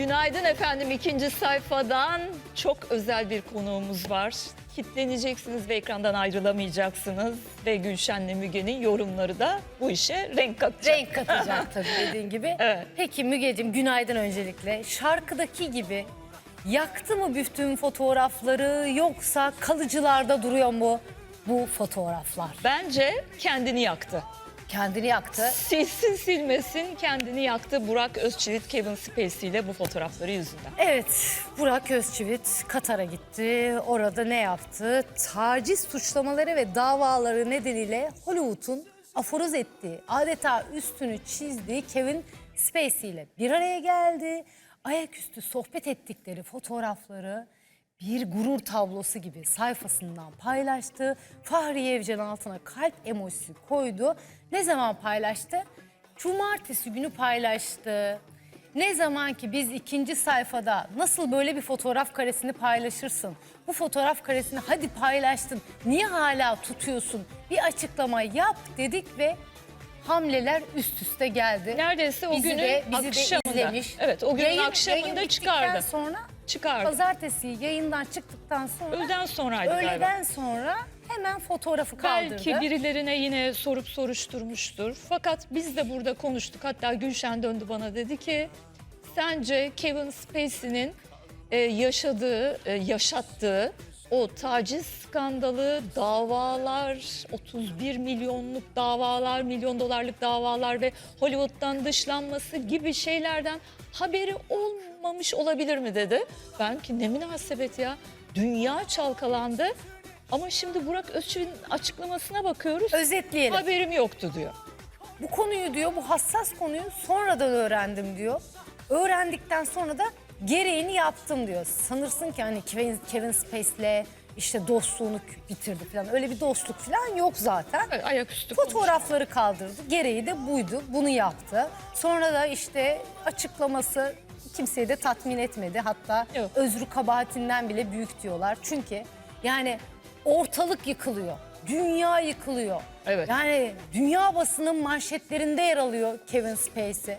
Günaydın efendim ikinci sayfadan çok özel bir konuğumuz var. Kitleneceksiniz ve ekrandan ayrılamayacaksınız. Ve Gülşen'le Müge'nin yorumları da bu işe renk katacak. Renk katacak tabii dediğin gibi. Evet. Peki Mügeciğim günaydın öncelikle. Şarkıdaki gibi yaktı mı bütün fotoğrafları yoksa kalıcılarda duruyor mu bu fotoğraflar? Bence kendini yaktı. Kendini yaktı. Silsin silmesin kendini yaktı Burak Özçivit Kevin Spacey ile bu fotoğrafları yüzünden. Evet, Burak Özçivit Katar'a gitti. Orada ne yaptı? Taciz suçlamaları ve davaları nedeniyle Hollywood'un aforoz ettiği, adeta üstünü çizdiği Kevin Spacey ile bir araya geldi. Ayaküstü sohbet ettikleri fotoğrafları bir gurur tablosu gibi sayfasından paylaştı. Fahriye Evcen altına kalp emojisi koydu. Ne zaman paylaştı? Cumartesi günü paylaştı. Ne zaman ki biz ikinci sayfada nasıl böyle bir fotoğraf karesini paylaşırsın? Bu fotoğraf karesini hadi paylaştın. Niye hala tutuyorsun? Bir açıklama yap dedik ve hamleler üst üste geldi. Neredeyse o Bizi günün de- bizi de akşamında. izlemiş. Evet o günün Yayın- akşamında yayın çıkardı. sonra Çıkardı. pazartesi yayından çıktıktan sonra Öğleden sonraydı galiba. öğleden sonra hemen fotoğrafı kaldırdı. Belki birilerine yine sorup soruşturmuştur. Fakat biz de burada konuştuk. Hatta Gülşen döndü bana dedi ki sence Kevin Spacey'nin e, yaşadığı, e, yaşattığı o taciz skandalı, davalar, 31 milyonluk davalar, milyon dolarlık davalar ve Hollywood'dan dışlanması gibi şeylerden haberi olmamış olabilir mi dedi. Ben ki ne münasebet ya. Dünya çalkalandı. Ama şimdi Burak Özçivit'in açıklamasına bakıyoruz. Özetleyelim. Haberim yoktu diyor. Bu konuyu diyor, bu hassas konuyu sonradan öğrendim diyor. Öğrendikten sonra da gereğini yaptım diyor. Sanırsın ki hani Kevin, Kevin Spacey'le işte dostluğunu bitirdi falan. Öyle bir dostluk falan yok zaten. Ayaküstü. Fotoğrafları kaldırdı. Gereği de buydu. Bunu yaptı. Sonra da işte açıklaması kimseyi de tatmin etmedi. Hatta Yok. özrü kabahatinden bile büyük diyorlar. Çünkü yani ortalık yıkılıyor. Dünya yıkılıyor. Evet. Yani dünya basının manşetlerinde yer alıyor Kevin Spacey.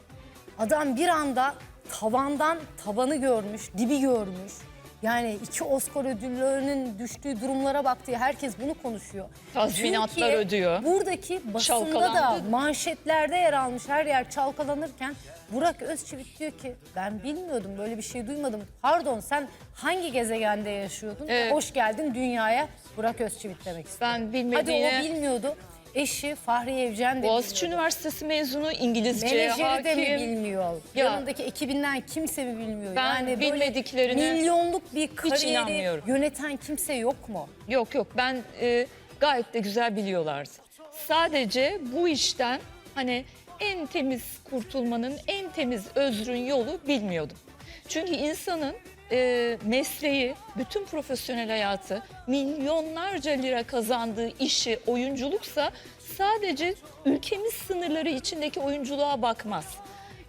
Adam bir anda tavandan tavanı görmüş, dibi görmüş. Yani iki Oscar ödüllerinin düştüğü durumlara baktı. Herkes bunu konuşuyor. Tazminatlar Türkiye ödüyor. Buradaki basında da manşetlerde yer almış her yer çalkalanırken Burak Özçivit diyor ki ben bilmiyordum böyle bir şey duymadım. Pardon sen hangi gezegende yaşıyordun? Evet. Hoş geldin dünyaya Burak Özçivit demek istedim. Ben Hadi bilmediğine o bilmiyordu. Eşi Fahriye Evcen de Boğaziçi bilmiyordu. Üniversitesi mezunu İngilizceye Menajeri de mi hakim. bilmiyor? Ya. Yanındaki ekibinden kimse mi bilmiyor? Ben yani böyle bilmediklerine milyonluk bir kariyeri inanmıyorum. yöneten kimse yok mu? Yok yok ben e, gayet de güzel biliyorlardı. Sadece bu işten hani en temiz kurtulmanın en temiz özrün yolu bilmiyordum. Çünkü insanın e, mesleği, bütün profesyonel hayatı, milyonlarca lira kazandığı işi oyunculuksa sadece ülkemiz sınırları içindeki oyunculuğa bakmaz.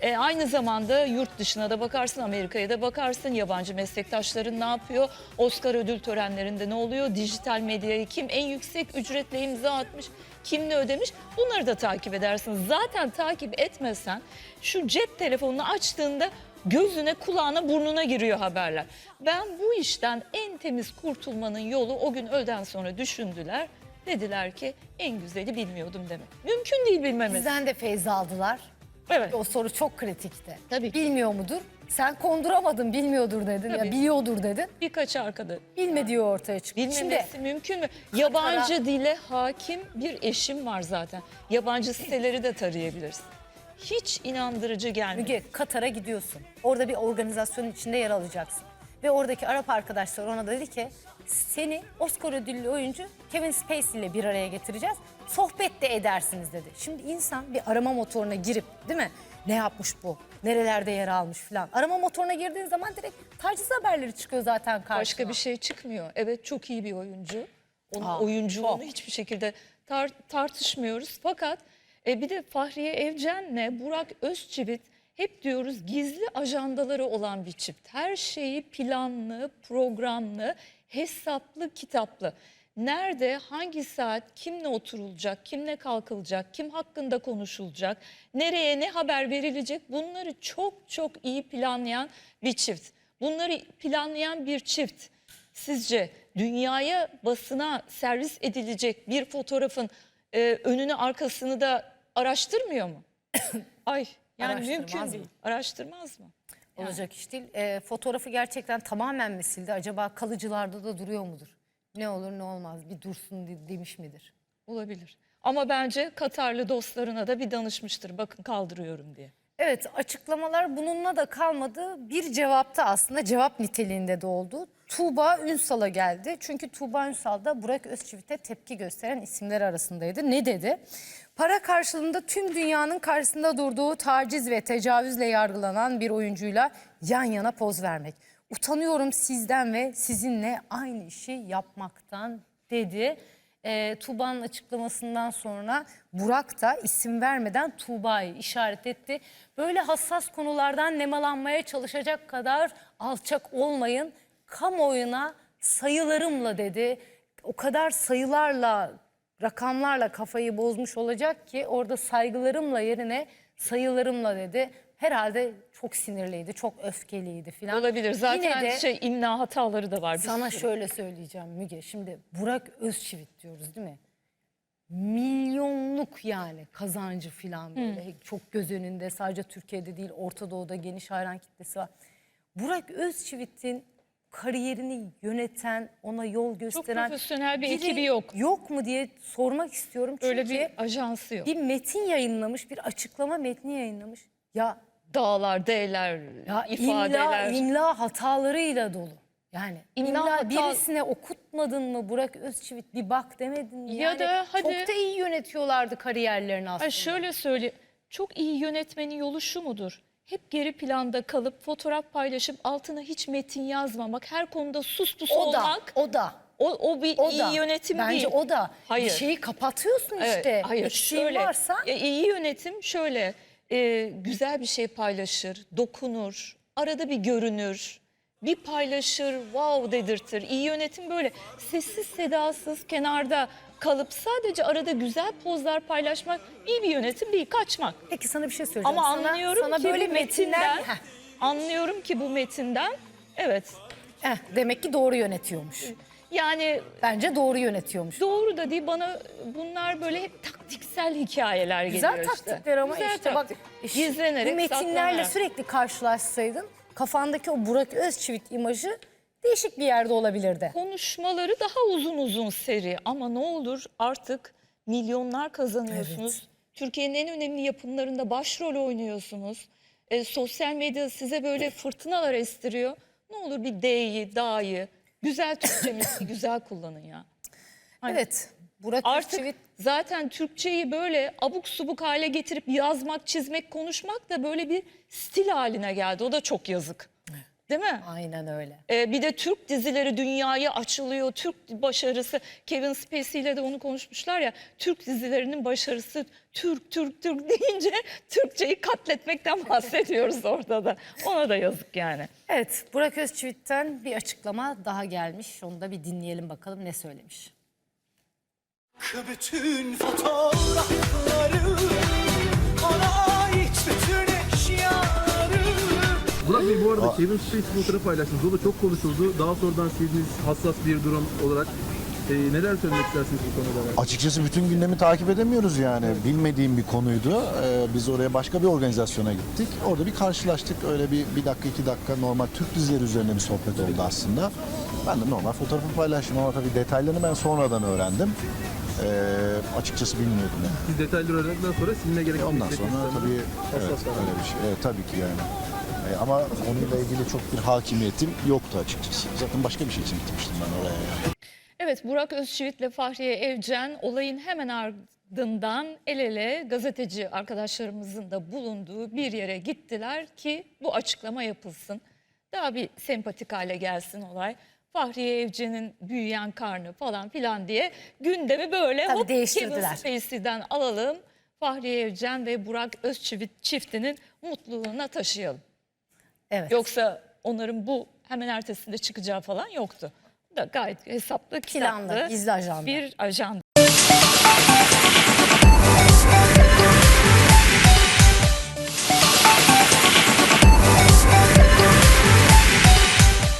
E, aynı zamanda yurt dışına da bakarsın, Amerika'ya da bakarsın. Yabancı meslektaşların ne yapıyor? Oscar ödül törenlerinde ne oluyor? Dijital medyayı kim en yüksek ücretle imza atmış? Kim ne ödemiş? Bunları da takip edersin. Zaten takip etmesen şu cep telefonunu açtığında gözüne, kulağına, burnuna giriyor haberler. Ben bu işten en temiz kurtulmanın yolu o gün öğleden sonra düşündüler. Dediler ki en güzeli bilmiyordum demek. Mümkün değil bilmemiz. Bizden de feyz aldılar. Evet. O soru çok kritikti. Tabii ki. Bilmiyor mudur? Sen konduramadın, bilmiyordur dedin. Tabii. Ya biliyordur dedin. Birkaç arkada Bilmediği ortaya çıktı. Bilmemesi Şimdi mümkün mü? Yabancı dile hakim bir eşim var zaten. Yabancı siteleri de tarayabilirsin. Hiç inandırıcı gelmiyor. Müge Katar'a gidiyorsun. Orada bir organizasyonun içinde yer alacaksın. Ve oradaki Arap arkadaşlar ona dedi ki seni Oscar ödüllü oyuncu Kevin Spacey ile bir araya getireceğiz. Sohbet de edersiniz dedi. Şimdi insan bir arama motoruna girip değil mi? Ne yapmış bu? Nerelerde yer almış falan. Arama motoruna girdiğin zaman direkt taciz haberleri çıkıyor zaten karşına. Başka bir şey çıkmıyor. Evet çok iyi bir oyuncu. Onun Aa, oyunculuğunu çok. hiçbir şekilde tar- tartışmıyoruz. Fakat e, bir de Fahriye Evcen'le Burak Özçivit hep diyoruz gizli ajandaları olan bir çift. Her şeyi planlı, programlı, hesaplı, kitaplı. nerede, hangi saat, kimle oturulacak, kimle kalkılacak, kim hakkında konuşulacak, nereye ne haber verilecek bunları çok çok iyi planlayan bir çift. Bunları planlayan bir çift sizce dünyaya basına servis edilecek bir fotoğrafın e, önünü arkasını da araştırmıyor mu? Ay yani Araştırmaz mümkün mı? değil. Araştırmaz mı? Olacak iş değil. Ee, fotoğrafı gerçekten tamamen mi sildi? Acaba kalıcılarda da duruyor mudur? Ne olur ne olmaz bir dursun de- demiş midir? Olabilir. Ama bence Katarlı dostlarına da bir danışmıştır. Bakın kaldırıyorum diye. Evet açıklamalar bununla da kalmadı. Bir cevapta aslında cevap niteliğinde de oldu. Tuğba Ünsal'a geldi. Çünkü Tuğba Ünsal da Burak Özçivit'e tepki gösteren isimler arasındaydı. Ne dedi? Para karşılığında tüm dünyanın karşısında durduğu taciz ve tecavüzle yargılanan bir oyuncuyla yan yana poz vermek. Utanıyorum sizden ve sizinle aynı işi yapmaktan dedi. E, Tuğba'nın açıklamasından sonra Burak da isim vermeden Tuğba'yı işaret etti. Böyle hassas konulardan nemalanmaya çalışacak kadar alçak olmayın. Kamuoyuna sayılarımla dedi. O kadar sayılarla, rakamlarla kafayı bozmuş olacak ki orada saygılarımla yerine sayılarımla dedi. Herhalde çok sinirliydi, çok öfkeliydi filan. Olabilir. Zaten Yine de- şey imla hataları da var. bir sana sürü. şöyle söyleyeceğim Müge. Şimdi Burak Özçivit diyoruz değil mi? Milyonluk yani kazancı falan böyle çok göz önünde sadece Türkiye'de değil Orta Doğu'da geniş hayran kitlesi var. Burak Özçivit'in kariyerini yöneten, ona yol gösteren profesyonel bir ekibi yok. Yok mu diye sormak istiyorum. Çünkü Öyle bir ajansı yok. bir metin yayınlamış, bir açıklama metni yayınlamış. Ya Dağlar, ya ifadeler. imla, imla hatalarıyla dolu. Yani İmla imla, hata- birisine okutmadın mı Burak Özçivit bir bak demedin mi? Ya Yani da hadi- Çok da iyi yönetiyorlardı kariyerlerini aslında. Ay şöyle söyle. Çok iyi yönetmenin yolu şu mudur? Hep geri planda kalıp fotoğraf paylaşıp altına hiç metin yazmamak, her konuda sus pus o da, olmak. o da. O, o bir O iyi da. yönetim Bence değil. o da. Hayır. Bir şeyi kapatıyorsun Evet, işte. hayır Eksiğin şöyle. varsa Ya, iyi yönetim şöyle. e, güzel bir şey paylaşır, dokunur, arada bir görünür, bir paylaşır, wow dedirtir. İyi yönetim böyle sessiz sedasız kenarda kalıp sadece arada güzel pozlar paylaşmak iyi bir yönetim değil, kaçmak. peki sana bir şey söyleyeceğim. Ama sana, anlıyorum sana ki böyle bu metinden, Heh, anlıyorum ki bu metinden, evet. heh, demek ki doğru yönetiyormuş. Yani Bence doğru yönetiyormuş. doğru da değil bana bunlar böyle hep taktiksel hikayeler Güzel geliyor işte. taktikler ama Güzel işte bak taktik. işte gizlenerek bu metinlerle saklanarak. sürekli karşılaşsaydın kafandaki o Burak Özçivit imajı değişik bir yerde olabilirdi. konuşmaları daha uzun uzun seri ama ne olur artık milyonlar kazanıyorsunuz. Türkiye'nin en önemli yapımlarında başrol oynuyorsunuz. E, sosyal medya size böyle fırtınalar estiriyor. Ne olur bir D'yi, da'yı, güzel Türkçemizi güzel kullanın ya. Evet. Burak Artık Özçivit zaten Türkçeyi böyle abuk subuk hale getirip yazmak, çizmek, konuşmak da böyle bir stil haline geldi. O da çok yazık. Değil mi? aynen öyle. Ee, bir de Türk dizileri dünyaya açılıyor. Türk başarısı Kevin Spacey ile de onu konuşmuşlar ya. Türk dizilerinin başarısı Türk Türk Türk deyince Türkçeyi katletmekten bahsediyoruz orada da. Ona da yazık yani. Evet Burak Özçivit'ten bir açıklama daha gelmiş. Onu da bir dinleyelim bakalım ne söylemiş. Bütün fotoğrafları Ona Bey bu arada Kevin Spacey fotoğrafı paylaştınız. O da çok konuşuldu. Daha sonradan sildiniz hassas bir durum olarak. Ee, neler söylemek istersiniz bu konuda? Açıkçası bütün gündemi takip edemiyoruz yani. Bilmediğim bir konuydu. Ee, biz oraya başka bir organizasyona gittik. Orada bir karşılaştık. Öyle bir, bir dakika iki dakika normal Türk dizileri üzerine bir sohbet oldu aslında. Ben de normal fotoğrafı paylaştım ama tabii detaylarını ben sonradan öğrendim. Ee, açıkçası bilmiyordum yani. Siz detayları öğrendikten sonra sizinle gerek Ondan sonra tabii evet, öyle bir şey. Evet, tabii ki yani. Ama konuyla ilgili çok bir hakimiyetim yoktu açıkçası. Zaten başka bir şey için gitmiştim ben oraya. Yani. Evet Burak Özçivit ile Fahriye Evcen olayın hemen ardından el ele gazeteci arkadaşlarımızın da bulunduğu bir yere gittiler ki bu açıklama yapılsın. Daha bir sempatik hale gelsin olay. Fahriye Evcen'in büyüyen karnı falan filan diye gündemi böyle Tabii hop değiştirdiler. Kevin Spacey'den alalım. Fahriye Evcen ve Burak Özçivit çiftinin mutluluğuna taşıyalım. Evet. Yoksa onların bu hemen ertesinde çıkacağı falan yoktu. da gayet hesaplı, Planlı, kitaplı gizli ajanda. bir ajanda